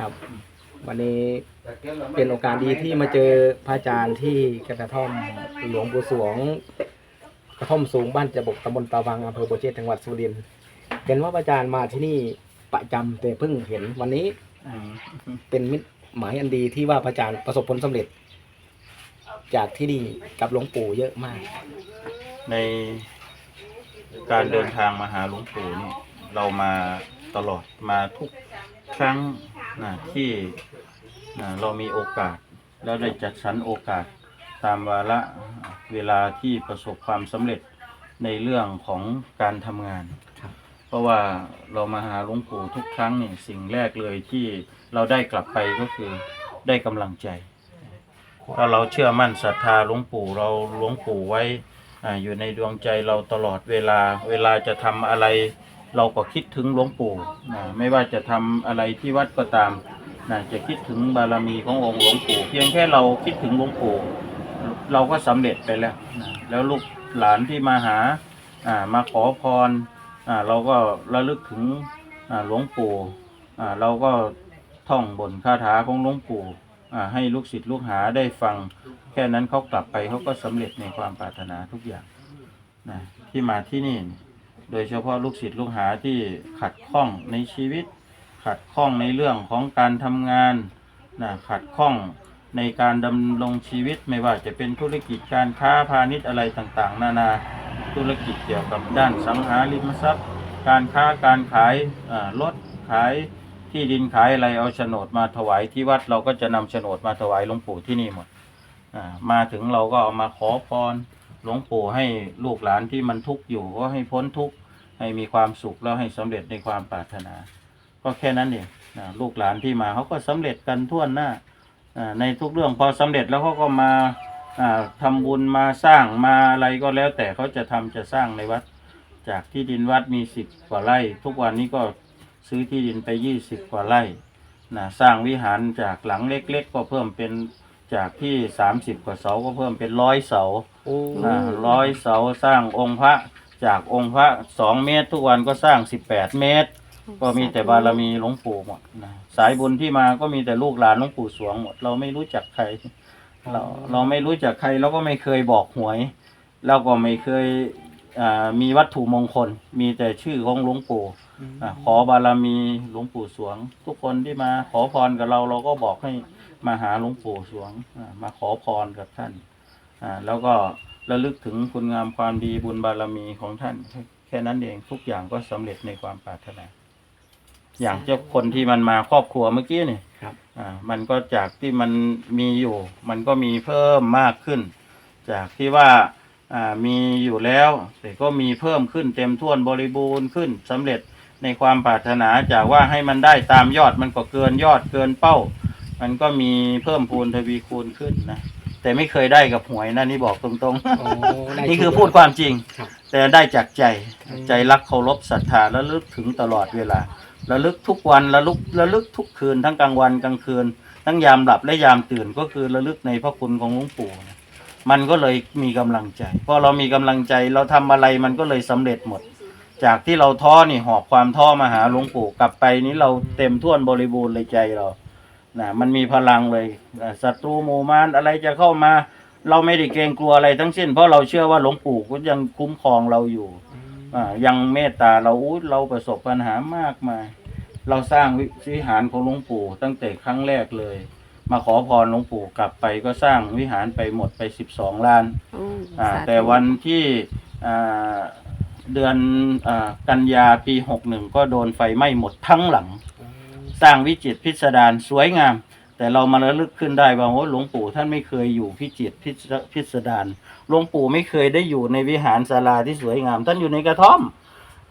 ครับ วันนี้เป็นโอกาสดีที่มาเจอพระอาจารย์ที่กระท่อมหลวงปู่สวง กระท่อมสูงบ้านจบกตำบลตาวังอำเภอโบเชษจังหวัดสุรินทร์เห็นว่าพระอาจารย์มาที่นี่ประจำแต่เพิ่งเห็นวันนี้เป็นมิตรหมายอันดีที่ว่าพระอาจารย์ประสบผลสำเร็จ จากที่นี่กับหลวงปู่เยอะมาก ในการเดินทางมาหาหลวงปู่นี่เรามาตลอดมาทุกครั้ง นะที่นะเรามีโอกาส แล้วได้จัดสรรโอกาสตามวาระเวลาที่ประสบความสำเร็จในเรื่องของการทำงานครับเพราะว่าเรามาหาหลวงปู่ทุกครั้งเนี่ยสิ่งแรกเลยที่เราได้กลับไปก็คือได้กำลังใจ ถ้าเราเชื่อมั่นศรัทธาหลวงปู่เราหลวงปู่ไว้อ่าอยู่ในดวงใจเราตลอดเวลาเวลาจะทำอะไร เราก็คิดถึงหลวงปู่นะไม่ว่าจะทำอะไรที่วัดก็ตามนะจะคิดถึงบารมีขององค์หลวงปู่ เพียงแค่เราคิดถึงหลวงปู่ เราก็สำเร็จไปแล้วนะแล้วลูกหลานที่มาหาอ่ามาขอพรอ่าเราก็ระลึกถึงอ่าหลวงปู่อ่าเราก็ท่องบนคาถาของหลวงปู่อ่าให้ลูกศิษย์ลูกหาได้ฟัง แค่นั้นเขากลับไปเขาก็สำเร็จในความปรารถนาทุกอย่างนะที่มาที่นี่ โดยเฉพาะลูกศิษย์ลูกหาที่ขัดข้องในชีวิต ขัดข้องในเรื่องของการทำงานนะขัดข้องในการดำรงชีวิตไม่ว่าจะเป็นธุรกิจการค้าพาณิชย์อะไรต่างๆ นานาธุรกิจเกี่ยวกับด้านสังหาริมทรัพย์ การค้าการขายรถขายที่ดินขายอะไรเอาโฉนดมาถวายที่วัดเราก็จะนำโฉนดมาถวายหลวงปู่ที่นี่หมดมาถึงเราก็เอามาขอพร หลวงปู่ให้ลูกหลานที่มันทุกข์อยู่ก็ให้พ้นทุกข์ให้มีความสุขแล้วให้สำเร็จในความปรารถนา ก็แค่นั้นเองนะลูกหลานที่มาเขาก็สำเร็จกันทั่วหน้าในทุกเรื่องพอสำเร็จแล้วเขาก็มาอ่าทำบุญมาสร้างมาอะไรก็แล้ว แต่เขาจะทำจะสร้างในวัด จากที่ดินวัดมีสิบกว่าไร่ ทุกวันนี้ก็ซื้อที่ดินไปยี่สิบกว่าไร่นะสร้างวิหารจากหลังเล็ก ๆ ก็เพิ่มเป็นจากที่สามสิบกว่าเสาก็เพิ่มเป็นร้อยเสา โอ้ร้อยเสาสร้างองค์พระจากองค์พระสองเมตร ทุกวันก็สร้างสิบแปดเมตร ก็มีแต่บารมีหลวงปู่หมดนะสายบุญที่มาก็มีแต่ลูกหลานหลวงปู่สวงหมด เราไม่รู้จักใคร เราเราไม่รู้จักใครเราก็ไม่เคยบอกหวย เราก็ไม่เคยอ่ามีวัตถุมงคล มีแต่ชื่อของหลวงปู่อ่าขอบารมีหลวงปู่สวง ทุกคนที่มาขอพรกับเราเราก็บอกให้มาหาหลวงปู่สวงอ่ามาขอพรกับท่าน อ่าแล้วก็ระลึกถึงคุณงามความดีบุญบารมีของท่าน แค่นั้นเองทุกอย่างก็สำเร็จในความปรารถนา อย่างเจ้าคนที่มันมาครอบครัวเมื่อกี้นี่ครับอ่ามันก็จากที่มันมีอยู่ มันก็มีเพิ่มมากขึ้น จากที่ว่าอ่ามีอยู่แล้ว แต่ก็มีเพิ่มขึ้นเต็มท่วนบริบูรณ์ขึ้นสำเร็จในความปรารถนาจากว่าให้มันได้ตามยอดมันก็เกินยอดเกินเป้า มันก็มีเพิ่มพูนทวีคูณขึ้นนะ แต่ไม่เคยได้กับหวยนะนี่บอกตรงโอ้ได้ๆ นี่คือพูดความจริง ครับ แต่ได้จากใจอืม ใจรักเคารพศรัทธาและลึกถึงตลอดเวลาระลึกทุกวันระลึกระลึกทุกคืนทั้งกลางวันกลางคืน ทั้งยามหลับและยามตื่นก็คือระลึกในพระคุณของหลวงปู่นะมันก็เลยมีกำลังใจพอเรามีกำลังใจเราทำอะไรมันก็เลยสำเร็จหมด จากที่เราท้อนี่หอบความท้อมาหาหลวงปู่กลับไปนี้เราเต็มท่วนบริบูรณ์เลยใจเรา นะมันมีพลังเลยอ่าศัตรูหมู่มารอะไรจะเข้ามา เราไม่ได้เกรงกลัวอะไรทั้งสิ้น เพราะเราเชื่อว่าหลวงปู่ก็ยังคุ้มครองเราอยู่อ่ายังเมตตาเราอู้เราประสบปัญหามากมาย เราสร้างวิวิหารของหลวงปู่ตั้งแต่ครั้งแรกเลย มาขอพรหลวงปู่กลับไปก็สร้างวิหารไปหมดไปสิบสองล้านอืมอ่าสาธุแต่วันที่อ่าเดือนอากันยาปีหกหนึ่งก็โดนไฟไหม้หมดทั้งหลัง สร้างวิจิตรพิสดารสวยงาม แต่เรามาระลึกขึ้นได้ว่าโอ้หลวงปู่ท่านไม่เคยอยู่พิจิตรพิสพิสดารหลวงปู่ไม่เคยได้อยู่ในวิหารศาลาที่สวยงาม ท่านอยู่ในกระท่อม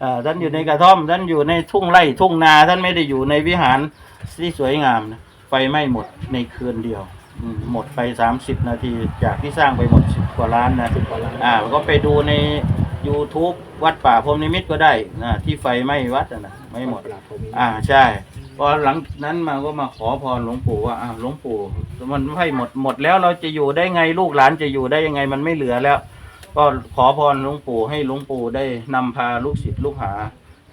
อ่าท่านอยู่ในกระท่อม ท่านอยู่ในทุ่งไร่ทุ่งนา ท่านไม่ได้อยู่ในวิหารที่สวยงามนะไฟไหม้หมดในคืนเดียวอืมหมดไปสามสิบนาที จากที่สร้างไปหมดสิบกว่าล้านนะสิบกว่าล้านอ่าก็ไปดูใน YouTube วัดป่าพรหมนิมิตก็ได้นะที่ไฟไหม้วัดอะนะไม่หมด อ่าใช่ พอหลังนั้นมาก็มาขอพรหลวงปู่ว่าอ้าวหลวงปู่ มันไม่หมดหมดแล้วเราจะอยู่ได้ไงลูกหลานจะอยู่ได้ยังไงมันไม่เหลือแล้ว ก็ขอพรหลวงปู่ให้หลวงปู่ได้นำพาลูกศิษย์ลูกหา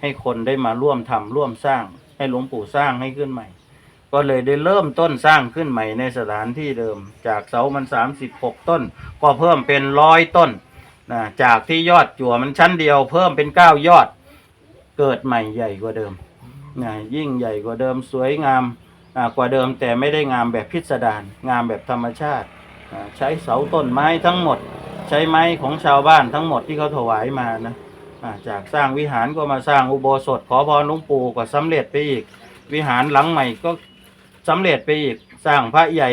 ให้คนได้มาร่วมทำร่วมสร้าง ให้หลวงปู่สร้างให้ขึ้นใหม่ ก็เลยได้เริ่มต้นสร้างขึ้นใหม่ในสถานที่เดิม จากเสามันสามสิบหกต้น ก็เพิ่มเป็นร้อยต้นนะจากที่ยอดจั่วมันชั้นเดียว เพิ่มเป็นเก้ายอด เกิดใหม่ใหญ่กว่าเดิม นะยิ่งใหญ่กว่าเดิมสวยงามกว่าเดิมแต่ไม่ได้งามแบบพิสดารงามแบบธรรมชาติ ใช้เสาต้นไม้ทั้งหมด ใช้ไม้ของชาวบ้านทั้งหมดที่เขาถวายมานะจากสร้างวิหารก็มาสร้างอุโบสถขอพรหลวงปู่ก็สำเร็จไปอีก วิหารหลังใหม่ก็สำเร็จไปอีกสร้างพระใหญ่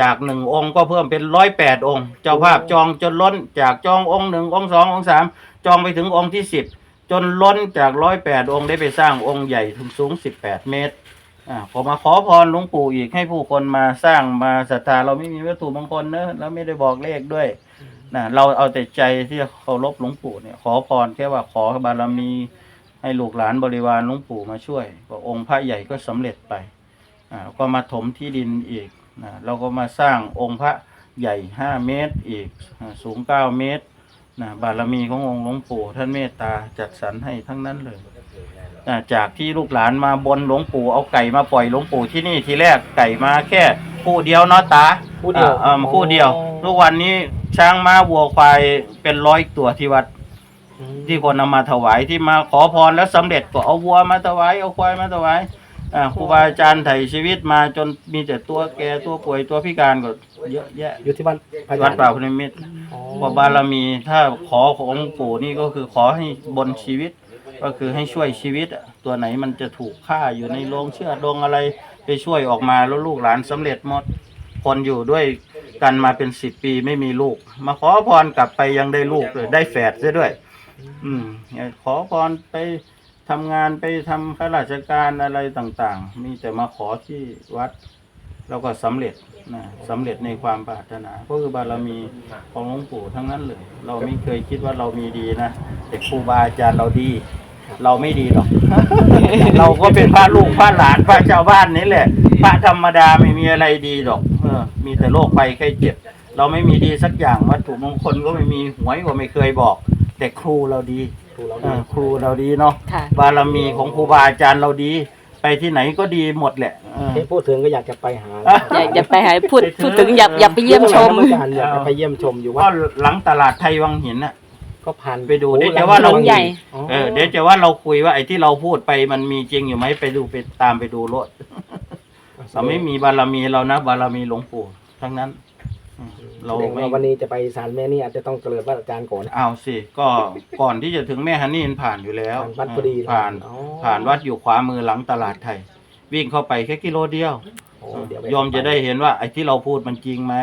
จากหนึ่งองค์ก็เพิ่มเป็นร้อยแปดองค์ เจ้าภาพจองจนล้นจากจององค์หนึ่งองค์สององค์สามจองไปถึงองค์ที่สิบ จนล้นจากร้อยแปดองค์ได้ไปสร้างองค์ใหญ่ถึงสูงสิบแปดเมตรอ่าพอมาขอพรหลวงปู่อีกให้ผู้คนมาสร้างมาศรัทธาเราไม่มีวัตถุมงคลเนอะเราไม่ได้บอกเลขด้วยนะเราเอาแต่ใจที่จะเคารพหลวงปู่เนี่ยขอพรแค่ว่าขอบารมีให้ลูกหลานบริวารหลวงปู่มาช่วยก็องค์พระใหญ่ก็สำเร็จไปอ่าก็มาถมที่ดินอีกนะเราก็มาสร้างองค์พระใหญ่ห้าเมตรอีกสูงเก้าเมตร นะบารมีขององค์หลวงปู่ท่านเมตตาจัดสรรให้ทั้งนั้นเลยอ่าจากที่ลูกหลานมาบนหลวงปู่เอาไก่มาปล่อยหลวงปู่ที่นี่ทีแรกไก่มาแค่คู่เดียวเนาะตาคู่เดียวอ่าอ่าคู่เดียวอ๋อทุกวันนี้ช้างม้าวัวควายเป็นร้อยตัวที่วัด ที่คนนำมาถวายที่มาขอพรแล้วสำเร็จก็เอาวัวมาถวายเอาควายมาถวาย อ่าครูบาอาจารย์ไถ่ชีวิตมาจนมีแต่ตัวแก่ตัวป่วยตัวพิการก็เยอะแยะอยู่ที่บ้านพระอจรวัดย์ป่าพนิมิตรอ๋อพอบารมีถ้าขอของหลวงปู่นี่ก็คือขอให้บนชีวิต ก็คือให้ช่วยชีวิตอะตัวไหนมันจะถูกฆ่าอยู่ในโรงเชือดโรงอะไรไปช่วยออกมาแล้วลูกหลานสำเร็จหมด คนอยู่ด้วยกันมาเป็นสิบปีไม่มีลูก มาขอพรกลับไปยังได้ลูกเลยได้แฝดซะด้วย อืมขอพรไป ทำงานไปทำข้าราชการอะไรต่างๆ มีแต่มาขอที่วัดแล้วก็สำเร็จนะสำเร็จในความปรารถนา ก็คือบารมีของหลวงปู่ทั้งนั้นเลย เราไม่เคยคิดว่าเรามีดีนะแต่ครูบาอาจารย์เราดี เราไม่ดีหรอก เราก็เป็นพระลูกพระหลานพระชาวบ้านนี่แหละ พระธรรมดาไม่มีอะไรดีหรอกเออมีแต่โรคภัยไข้เจ็บ เราไม่มีดีสักอย่างวัตถุมงคลก็ไม่มีหวยก็ไม่เคยบอก แต่ครูเราดี ครูเราเอดีอครูเราดีเนาะค่ะ บารมีของครูบาอาจารย์เราดี ไปที่ไหนก็ดีหมดแหละเออที่พูดถึงก็อยากจะไปหาอยากจะไปหาพูดพูดถึงอยากอยากไปเยี่ยมชมอาจารย์อยากจะไปเยี่ยมชมอยู่ก็ว่าหลังตลาดไทยวังหินน่ะ ก็ผ่านไปดูโอ้เดี๋ยวหลัจะงว่าเรา หลังใหญ่ อ๋อเออเดี๋ยวจะว่าเราคุยว่าไอ้ที่เราพูดไปมันมีจริงอยู่ไหมไปดูไปตามไปดูรถเราไม่มีบารมีเรานะ บารมีหลวงปู่ทั้งนั้นอืม เราแสดงไม่ว่าวันนี้จะไปศาลแม่นี่อาจจะต้องเกริดว่าอาจารย์ก่อน เอาสิก็ก่อนที่จะถึงแม่ฮันนี่ผ่านอยู่แล้วผ่านวัดพอดีผ่านอ๋อ ผ่านวัดอยู่ขวามือหลังตลาดไทย วิ่งเข้าไปแค่กิโลเดียว โอ้เดี๋ยวไปโยมจะได้เห็นว่าไอ้ที่เราพูดมันจริงไหม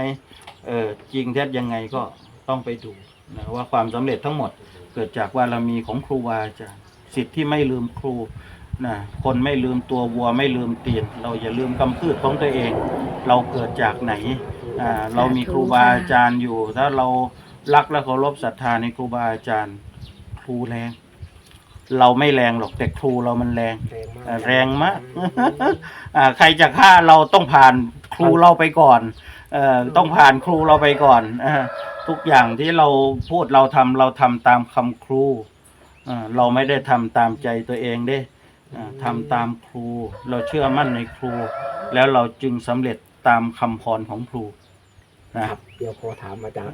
เออจริงเท็จยังไงก็ต้องไปดูนะว่าความสำเร็จทั้งหมดเกิดจากบารมีของครูบาอาจารย์สิทธิ์ที่ไม่ลืมครู นะคนไม่ลืมตัววัวไม่ลืมตีน เราอย่าลืมกำพืชของตัวเอง เราเกิดจากไหนอ่าเรามีครูบาอาจารย์อยู่ ถ้าเรารักและเคารพศรัทธาในครูบาอาจารย์ ครูแรง เราไม่แรงหรอกแต่ครูเรามันแรงแรงมากแรงมาก อ่าใครจะฆ่าเราต้องผ่านครูเราไปก่อนเอ่อต้องผ่านครูเราไปก่อนเออทุกอย่างที่เราพูดเราทำเราทำตามคำครูเอ่อเราไม่ได้ทำตามใจตัวเองเด้ อ่าทำตามครู เราเชื่อมั่นในครู แล้วเราจึงสำเร็จตามคำพรของครูนะ ครับเดี๋ยวขอถามอาจารย์